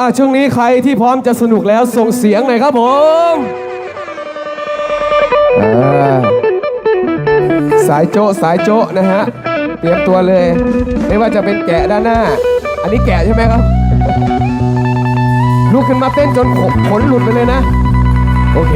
อะช่วงนี้ใครที่พร้อมจะสนุกแล้วส่งเสียงหน่อยครับผมอ่าสายโจะสายโจะนะฮะ เตรียมตัวเลย ไม่ว่าจะเป็นแกะด้านหน้า อันนี้แกะใช่ไหมครับ ลุกขึ้นมาเต้นจนขนขนหลุดไปเลยนะ โอเค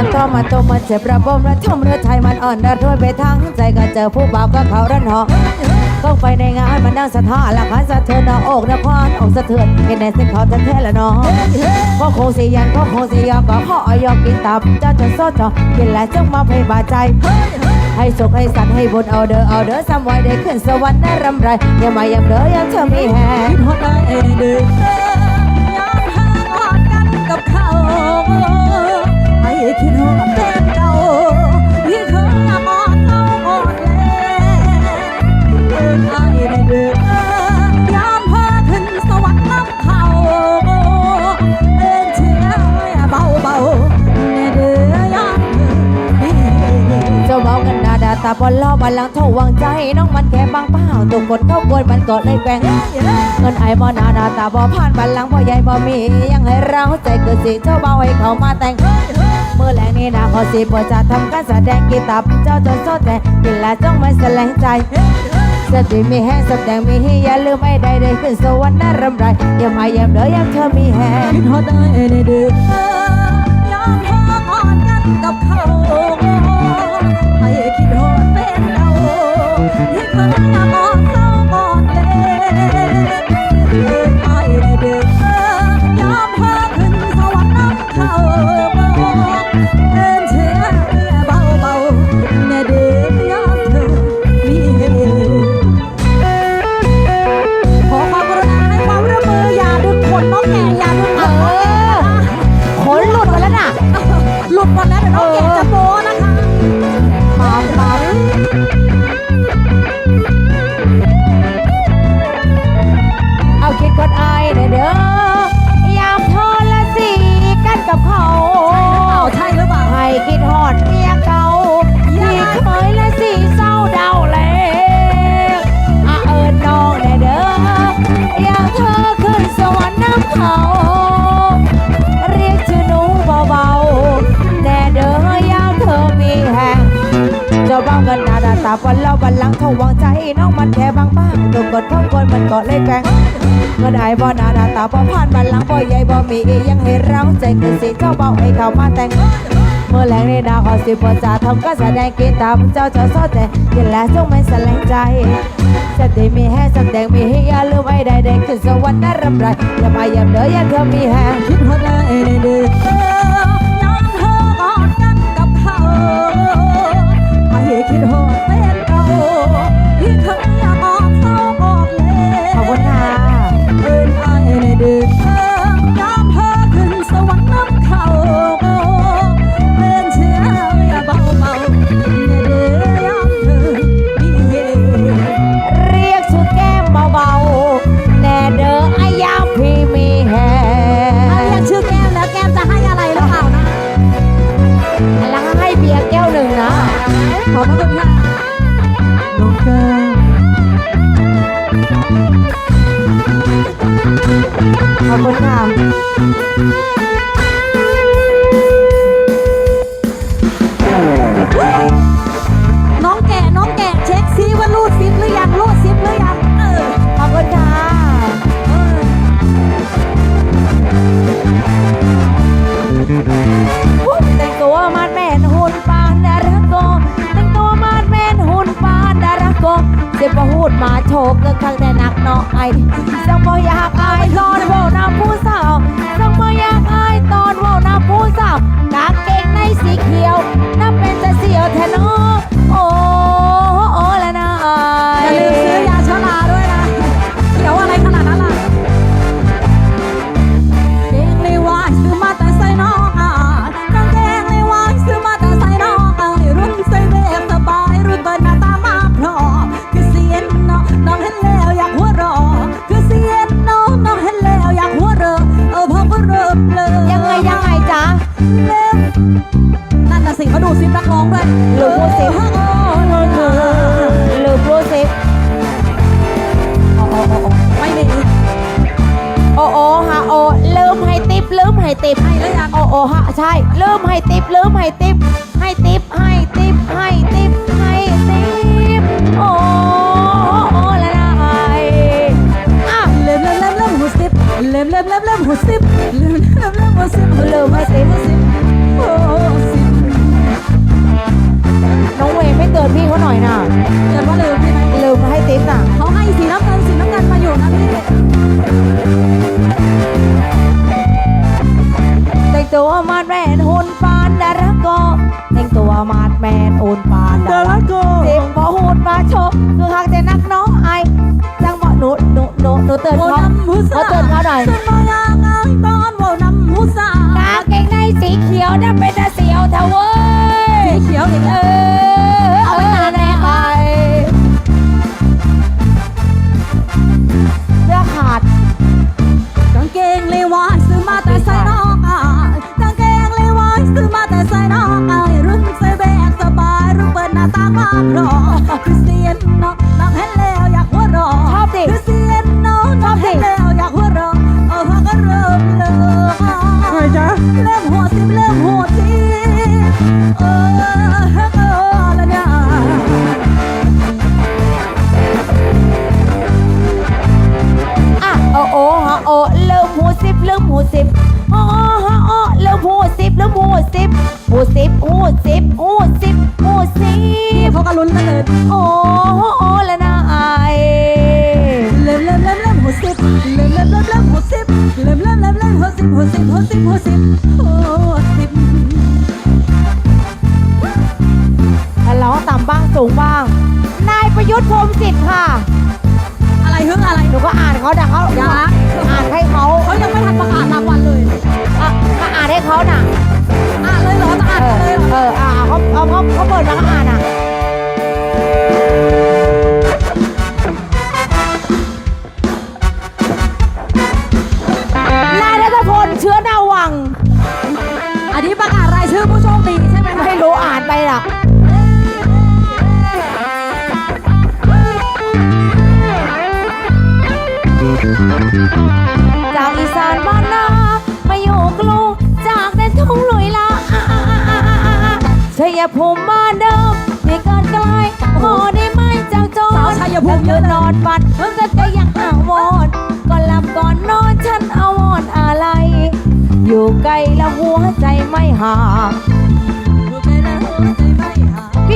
มันต้องมาตรงมันเจ็บระบมระทมระไทยมันอ่อนระทวยไปทางใจก็เจอผู้บ่าวก็เขาระหนอก็ไปในงานมันนั่งสะท้อนละคันสะเทือนนอกนะพานอกสะเทือนเห็นในสิ่งเขาแท้ๆละเนาะพ่อคงสียันพ่อคงสียอก็ขออยอกินตับจ้าจะโซจอกินแล้วจงมาให้บาใจให้สุขให้สันให้บุญเอาเด้อเอาเด้อซ้ำไว้ได้ขึ้นสวรรค์ได้รำไรอย่ามาย่าเด้อย่าเธอมีแหงฮอดได้เด้อยามหาฮอดกันกับเขา ตาบอลล้อบันลังเท่าหวังใจ น้องมันแค่บางเปล่าตุกกดเข้ากวนมันก็เลยแกว่งเงินไอ้บอนาดาตาบอผ่านบันลังพ่อใหญ่บ่มี ยังให้เราใจเกิดสิเจ้าเบาให้เขามาแต่งเมื่อแรงนี้นาขอสิปวดจะทำการแสดงกีตับ เจ้าจนโซแต่กินแล้วจ้องไม่แสลงใจสติมีแห้งสแดงมีให้อย่าลืมไม่ได้ได้ขึ้นสวรรค์น่ารำไรอย่ามาเยี่ยมเด้อยังเธอมีแห้งคิดฮอดได้เด้อย เขาหวังใจน้องมันแค่บางบ้างตัวกดเข้าคนมันก็เลยแกล้งเงินไอ้บ่หนาดาตาบ่ผ่านบันลังบ่ใหญ่บ่มียังให้เราใจเกินสิเจ้าเบาให้เขามาแต่งเมื่อแรงในดาวขอสิบจ่าทำก็แสดงกินตามเจ้าจะซอแต่กินแล้วจงไม่แสลงใจสติมีแห้สแดงมีให้อยาลืมไอ้ใดใดขึ้นสวรรค์น่ารำไรอย่ามาอย่าเด้ออย่าเธอมีแห้งคิดฮอดได้เด้อยามเธอกอดกันกับเขาให้คิดฮอด อบคุณค่ะน้องแก้มขอบคุณค่ะน้องแก่น้องแก่เช็คซิว่ารูดซิปหรือยังรูดซิปหรือยังเออขอบคุณค่ะเออ มาโชกก็ข้งแต่นักเนาะไอจังบ่อยากอายตอนเว่าน้าผู้สาวจังบ่อยากอายตอนเว่าน้าผู้สาวกางเกงในสีเขียวน้ำเป็นจะเสียวแทนอโโอ้สิบน้องเวย์ไม่เตือนพี่เขาหน่อยนะเกิดว่าลืมใช่ไหมลืมมาให้ติปน่ะเขาให้สีน้ำเงินสีน้ำเงินมาอยู่นะพี่แต่งตัวมาดแมนหุ่นปานดาราโกแต่งตัวมาดแมนหุ่นปานดาราโกเต็มพอหุ่นมาชว์คือหากแต่นักน้องไอจังบอกหนูหนูหนูหนูเตือนเขาเขาเตือนเขาหน่อย งอายตอนโวนำหูสากางเกงในสีเขียวนั่นเป็นตาเสียวเทาเว้ยสีเขียวอีกเอแล้วอเอาไปทานแน่ไปเสื้อขาดกางเกงเลวายซื้อมาแต่ใส่นอกอายกางเกงเลวายซื้อมาแต่ใส่นอกอายรุ่นใส่แบกสบายรุ่นเปิดหน้าต่างมาพร้อมคือเสียนเนาะ เริ่มหัวสิบเริ่มหัวสิบเออเออละเนี่ยอะโอ้โอ้ฮะโอ้เริ่มหูสิบเริ่มหูสิบโอ้ฮะโอ้เริ่มหูสิบเริ่มหูสิบหูสิบหูสิบหูสิบหูสิบเขาก็ลุ้นกันเลยโอ้ สิบหัวสิบหัวสิบหัวสิบถ้าร้องต่ำบ้างสูงบ้าง นายประยุทธ์พรหมสิทธิ์ค่ะ อะไรฮึ่งอะไรหนูก็อ่านเขาดังเขายังอ่านให้เขาเขายังไม่ทันประกาศรางวัลเลยอะก็อ่านให้เขาน่ะอ่านเลยเหรอจะอ่านเออเลยเหรอเอออ่าเขาเขาเขาเขาเปิดมาก็อ่านอะ หมไม่รู้อ่านไปหรอกจากอีสานบ้านนามาอยู่กรุงจากแดนทุ่งลุยลาอ่าอ่าอ่าอ่าอ่าอ่าชัยภูมิบ้านเดิมที่เกิดไกลพอได้ไหมเจ้าจอสาวชัยภูมิเยยือะนนอนฝันเพิ่งจะจะยังอางวรณ์ก่อนหลับก่อนนอนฉันอาวรณ์อะไร อยู่ไกลแล้วหัวใจไม่ห่าง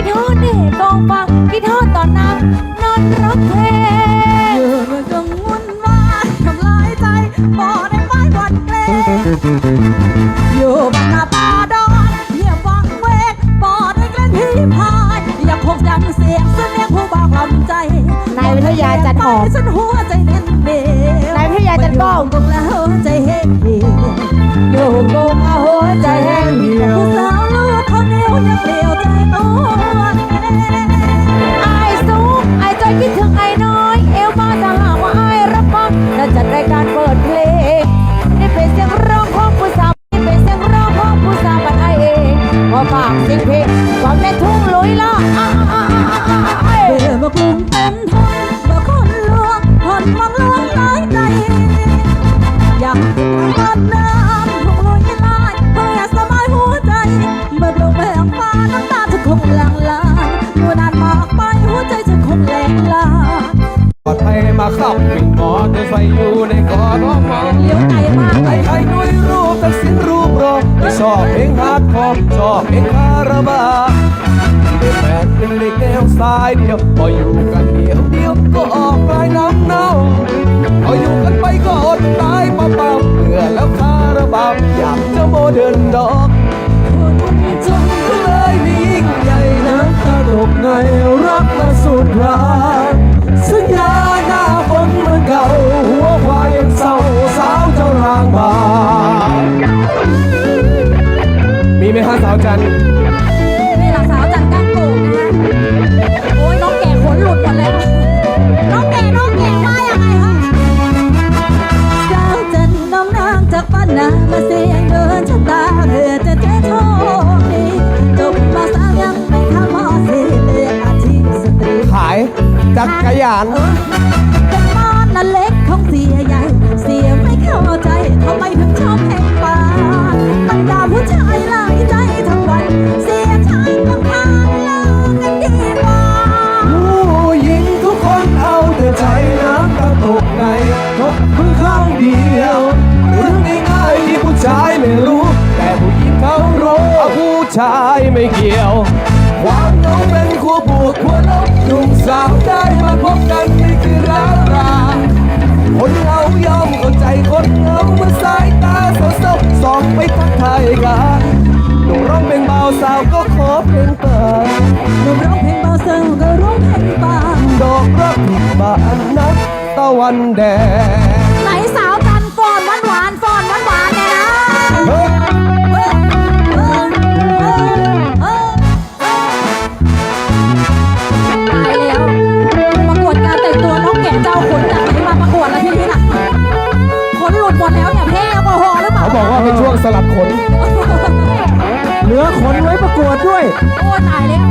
พี่ทอดเนี่ยกองฟังพี่ทอดตอนนั้นนอนรักแท้อยู่เมื่อกังวลมาทำลายใจบ่ได้ไม้บอดเกลอยู่บ้านนาป่าดอนเงียบวังเวกบ่ได้เกล้งพี่พายอยากคงดังเสียงเสียงผู้บอกลำใจนายวิทยาจันหอมฉันหัวใจเน้นเดียวนายวิทยาจันก้องตรงแล้วใจเฮ็ดเหี่ยวอยู่กรุงอาหัวใจแห้งเหี่ยวผู้สาวลูก คนเดียวยังเดียวใจตัวไอ้สูงไอ้ใจคิดถึงไอ้น้อย เอวมาถ้าหากว่าไอ้รับฟังจะจัดรายการเปิดเพลงนี่เป็นเสียงร้องของผู้สาวนี่เป็นเสียงร้องของผู้สาวบันไอเองพอฝากเสิ่งเพลงความแม่ทุ่งลุยละานเป็นบ้านนั้เล็กของเสียใหญ่ เสียไม่เข้าใจทำไมถึงชอบแหงปาบรรดาผู้ชายหลายใจทั้งวัน เสียชายบางพานเลิกกันดีกว่าผู้หญิงทุกคนเอาแต่ใจน้ำตาตกในทบราะเพิ่งข้างเดียวเรื่องง่ายๆที่ผู้ชายไม่รู้ แต่ผู้หญิงเขารู้ผู้ชายไม่เกี่ยว ความเหงาเป็นขั้วบวกขั้วลบหนุ่มสาวได้ อดเข้าใจคนเหงาเมื่อสายตาเศร้าๆสองไปทักทายกันหนุ่มร้องเพลงเบาสาวก็ขอเพลงเปิดหนุ่มร้องเพลงเบาสาวก็ร้องเพลงบางดอกรักบานนับตะวันแดง สลับขน เหลือขนไว้ประกวดด้วย โอ้ตายแล้ว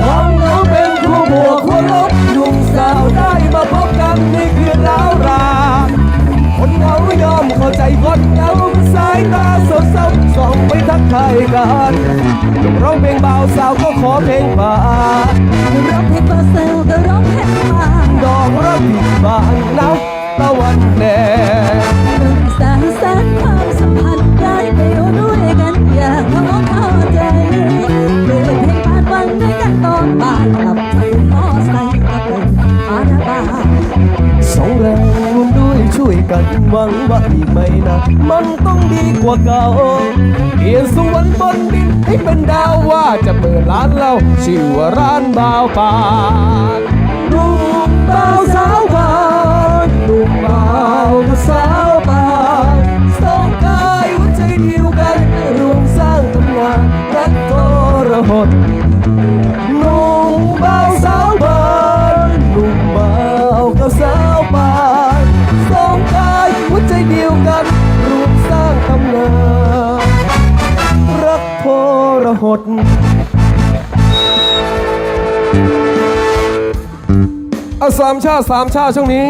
ความเหงาเป็นคู่บวกคู่ลบหนุ่มสาวได้มาพบกันนี่คือราวรานคนเหงายอมเข้าใจคนเหงาสายตาสดเศร้าส่องไปทักทายกันหนุ่มร้องเพลงเบาสาวก็ขอเพลงป่าร้องเพลงเบาเซลก็ร้องเพลงบางดอกรักผิดบานนับ ตะวันแดงหนุ่มสาวสานความสัมพันธ์ได้ไปอยู่ด้วยกันอย่างเข้าใจเปิดเพลงบานฟังด้วยกันตอนบ่ายกลับถึงมอไซค์ก็เป็นอาณาบาลสองแรงรวมด้วยช่วยกันหวังว่าอีกไม่นานมันต้องดีกว่าเก่าเปลี่ยนสวรรค์บนดินให้เป็นดาวว่าจะเปิดร้านเหล้าชื่อว่าร้านบ่าวปานหนุ่มบ่าวสาวปานาวกับสาวปานสองกายหัวใจเดียวกันรวมสร้างตำนานรักทรหดหนุ่มเบาสาวบานหนุ่มเบากับสาวบานสองกายหัวใจเดียวกันรวมสร้างตำนานรักโทรหดเอาสามชาติสามชาติช่วงนี้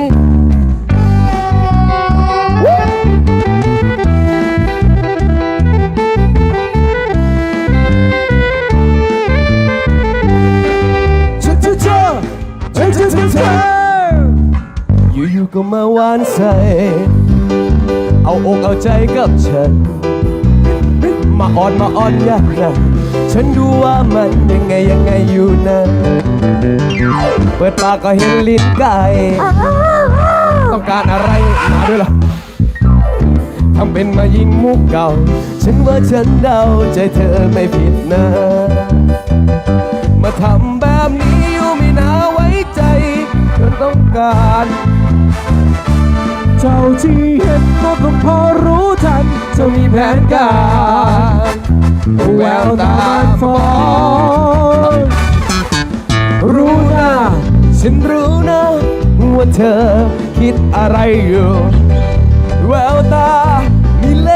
ก็มาหวานใส่เอาอกเอาใจกับฉัน มาอ่อนมาอ่อนยากนะฉันดูว่ามันยังไงยังไงอยู่นะ เปิดปากก็เห็นลิ้นไก่ต้องการอะไรมาด้วยล่ะทำเป็นมายิงมุกเก่า ฉันว่าฉันเดาใจเธอไม่ผิดนะ มาทำแบบนี้อยู่ไม่น่าไว้ ใจจนต้องการ เจ้าที่เห็นก็คงพอรู้ทันจะมีแผนการแววตาฟองรู้นะฉันรู้นะว่าเธอคิดอะไรอยู่แววตามีเล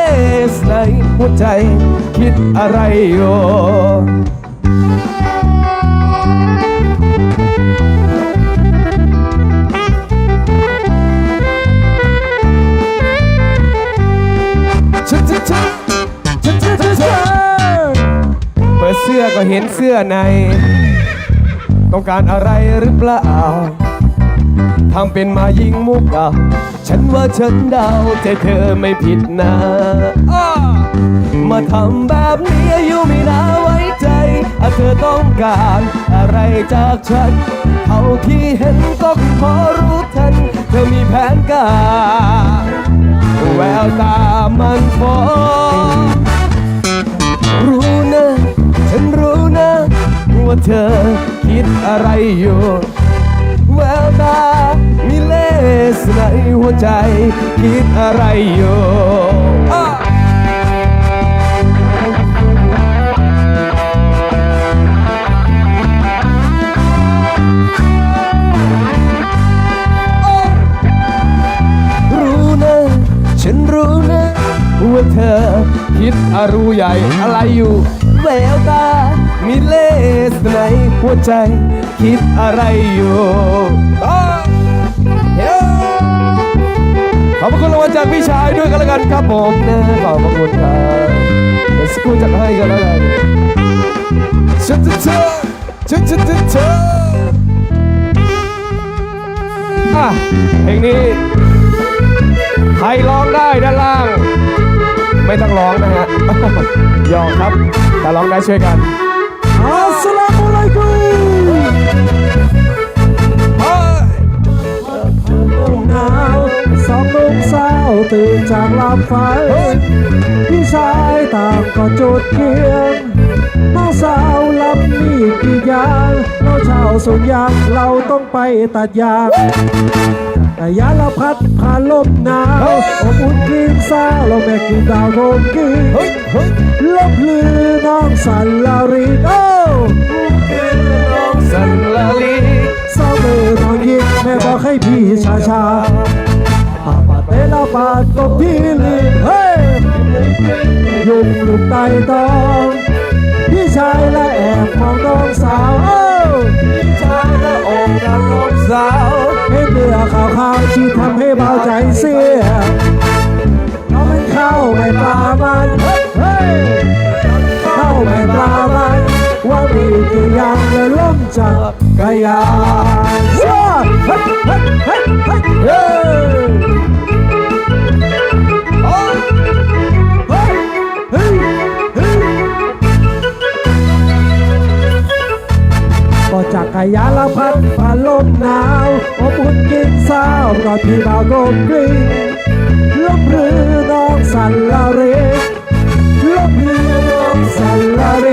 สในหัวใจคิดอะไรอยู่ สื้อก็เห็นเสื้อใน ต้องการอะไรหรือเปล่าทำเป็นมายิงมุกเก่าฉันว่าฉันเดาใจเธอไม่ผิดนะ มาทำแบบนี้อยู่ไม่น่าไว้ใจอะเธอต้องการอะไรจากฉัน เท่าที่เห็นก็พอรู้ทัน อะไรอยู่แววตามีเลสในหัวใจ คิดอะไรอยู่รู้นะฉันรู้นะว่าเธอ คิดอะไรใหญ่อะไรอยู่แววตามีเลสในหัวใจ คิดอะไรอยู่ขอบคุณรางวัลจากพี่ชายด้วยกันแล้วกันครับผมนะขอบคุณครับเดี๋ยวสกูจัดให้กันแล้วกันเชิญเชิญเชิญเชิญเชิญเชิญอะเพลงนี้ใครร้องได้ด้านล่าง ไม่ต้องร้องนะฮะยอมครับแต่ร้องได้ช่วยกันอัสสลามุอะลัยกุม หนาวสองลุงสาวตื่นจากหลับฝันพี่ชายต่างก็จุดเทียนน้องสาวลำมีกี่อยางเราเช่าสุนยางเราต้องไปตัดยางแต่ยาละพัดผ่านลมหนาวอบอุ่นกลิ่นสาวเราแม่กินดาวโงกินเฮ้ยเฮ้ยลบลือน้องสัน พี่ชาชาปาเตลาปาดก็พี่ลีเฮ้ยยุงลุกไตตองพี่ชายและแอบมองน้องสาวโอ้ชายและอกรักน้องสาวเห็นเนื้อขาวๆที่ทำให้เบาใจเสียเราไม่เข้าไม่ปลามันเฮ้ยเข้าไม่ปลามันว่ามีกี่อย่างและล้มจากกระยาน ก็จากกระยาละพัดผ่านลมหนาวอบอุ่นกินสาวก็ที่บ่าวโกมกริ่งลบเรือน้องสันลาเรลบเรือน้องสันลาเร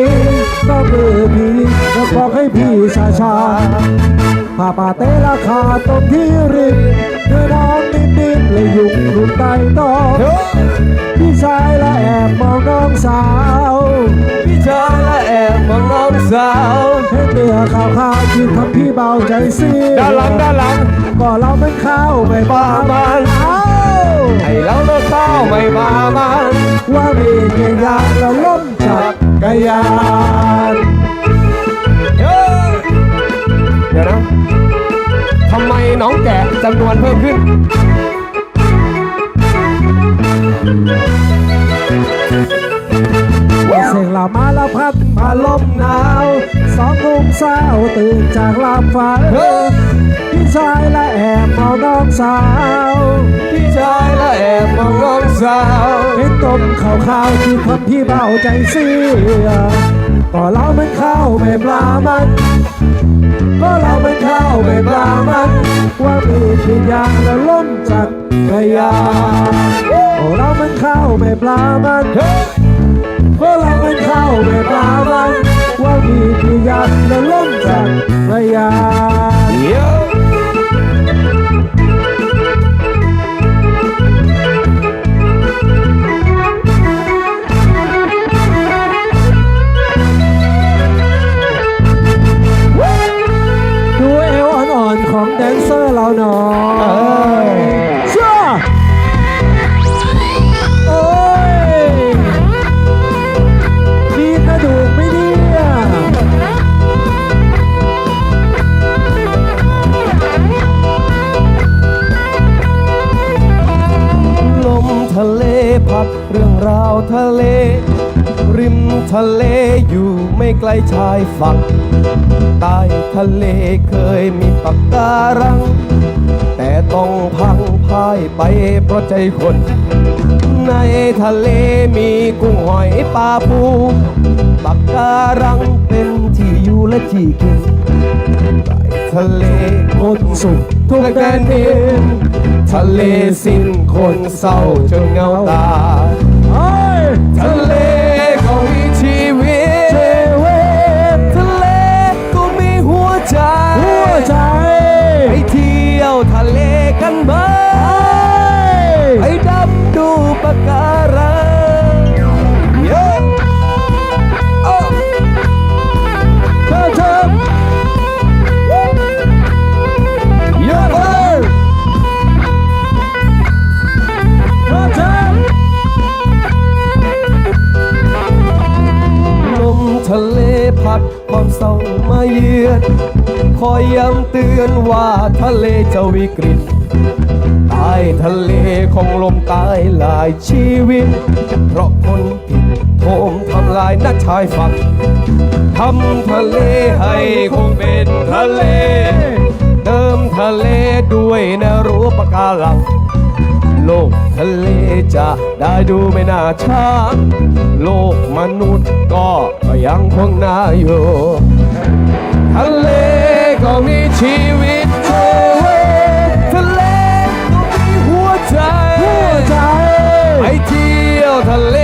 ก็มือพี่ก็บอกให้พี่ชาชา ผ้าป่าเตราคาตรงที่ริมเนื้อน้องนิดๆเลยยุงรุมใต้ตอเฮ้ยพี่ชายละแอบมองน้องสาว พี่ชายละแอบมองน้องสาวเห็นเนื้อขาวๆที่ทำพี่เบาใจเสียด้านหลังด้านหลังก็เราไม่เข้าไม่บามันเอ้าให้เราเลิกเข้าไม่มามันว่ามีเพียงอย่างละล้มจากกระยานเฮ้ยเดี๋ยวนะทำ ไมน้องแกะจำนวนเพิ่มขึ้น เสียงลามาละพัดมาลมหนาว สองหนุ่มสาวตื่นจากหลับฝันเฮ้ยพี่ชายและแอบมองน้องสาว พี่ชายละแอบมองน้องสาวเห็นตมขาวๆที่ทำพี่เบาใจเสียก็เรามันเข้าไม่ปลามัน ก็เรามันเข้าไม่ปลามัน ว่ามีที่ยางและล้มจากระยานเรามันเข้าไม่ปลามันเฮ้ยก็เรามันเข้าไม่ปลามัน ว่ามีที่ยางและล้มจากระยาน ลชายฝั่งใต้ทะเลเคยมีปากการัง แต่ต้องพังพ่ายไปเพราะใจคน ในทะเลมีกุ้งหอยปลาปูปากการังเป็นที่อยู่และที่กินใต้ทะเลคนสุขทุกทุกแดแดนนดิดินนทะเลสิ้นคนเศร้าจนเงาตาเฮ้ยทะเล ความามาเยือนคอยย้ำเตือนว่าทะเลจะวิกฤตใต้ทะเลคงลมตายหลายชีวิต เพราะคนผิดโทมทำลายนักชายฝั่งทำทะเลให้คงเป็นทะเล เติมทะเลด้วยนรั้วปะการัง โลกทะเลจะได้ดูไม่น่าช้า โลกมนุษย์ก็ก็ยังคงน่าอยู่ ทะเลก็มีชีวิตชีวิตทะเลก็มีหัวใจหัวใจ ไปเที่ยวทะเล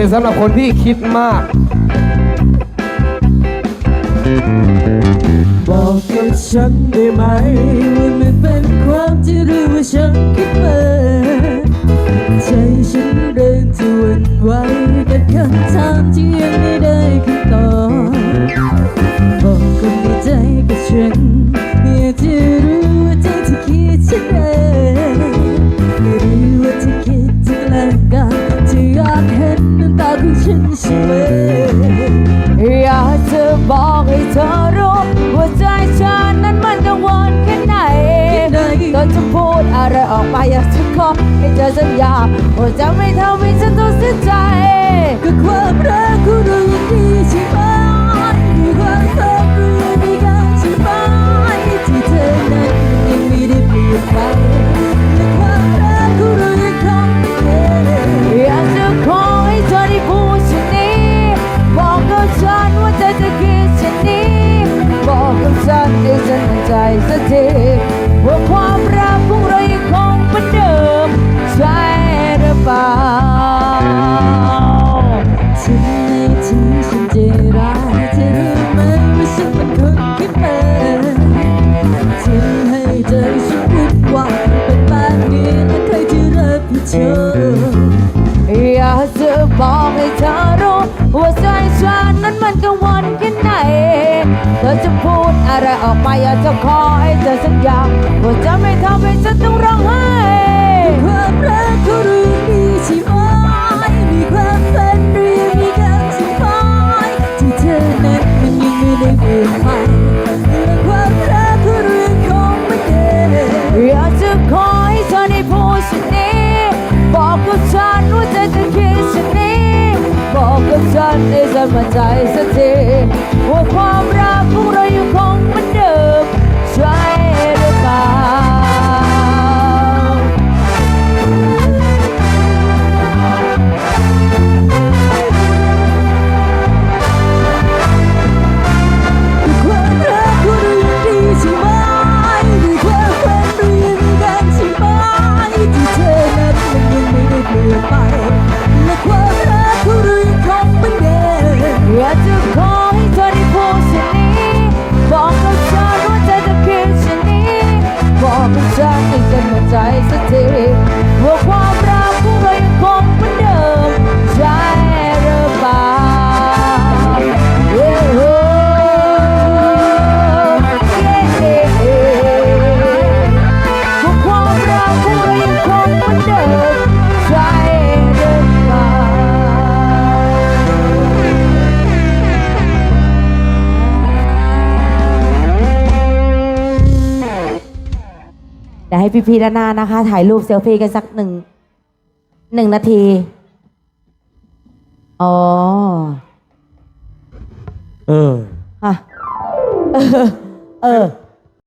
สียงสำหรับคนที่คิดมาก บอกกับฉันได้ไหมว่ามันเป็นความที่รู้ว่าฉันคิดมาใจฉันเริ่มจะวันไหวกับคำถามที่ยังไม่ได้ ฉันใช่ไหมอยากจะบอกให้เธอรู้ว่าใจฉันนั้นมันกังวลแค่ไหนก็จะพูดอะไรออกไปอยากจะขอให้เธอสัญญาว่าจะไม่ทำให้ฉันต้องเสียใจก็ความรักของเรายังดีใช่ไหม มั่น ออกมาอยากจะขอให้เธอสัญญาว่าจะไม่ทำให้ฉันต้องร้องไห้ความรักเขารื่องดีใช่ไหมมีความฝันเรื่องมีกันใช่ไหมที่เธอนั้นมันยังไม่ได้เปลี่ยนไปและความรักเขาเรื่องของมันเดิมอยากจะขอให้เธอได้พูดเช่นนี้บอกกับฉันว่าเธอจะคิดเช่นนี้บอกกับฉันให้ฉันมั่นใจสักทีว่าความ พี่ๆด้านหน้านะคะ ถ่ายรูปเซลฟี่กันสักหนึ่งหนึ่งนาที อ๋อเออฮะเออ เออ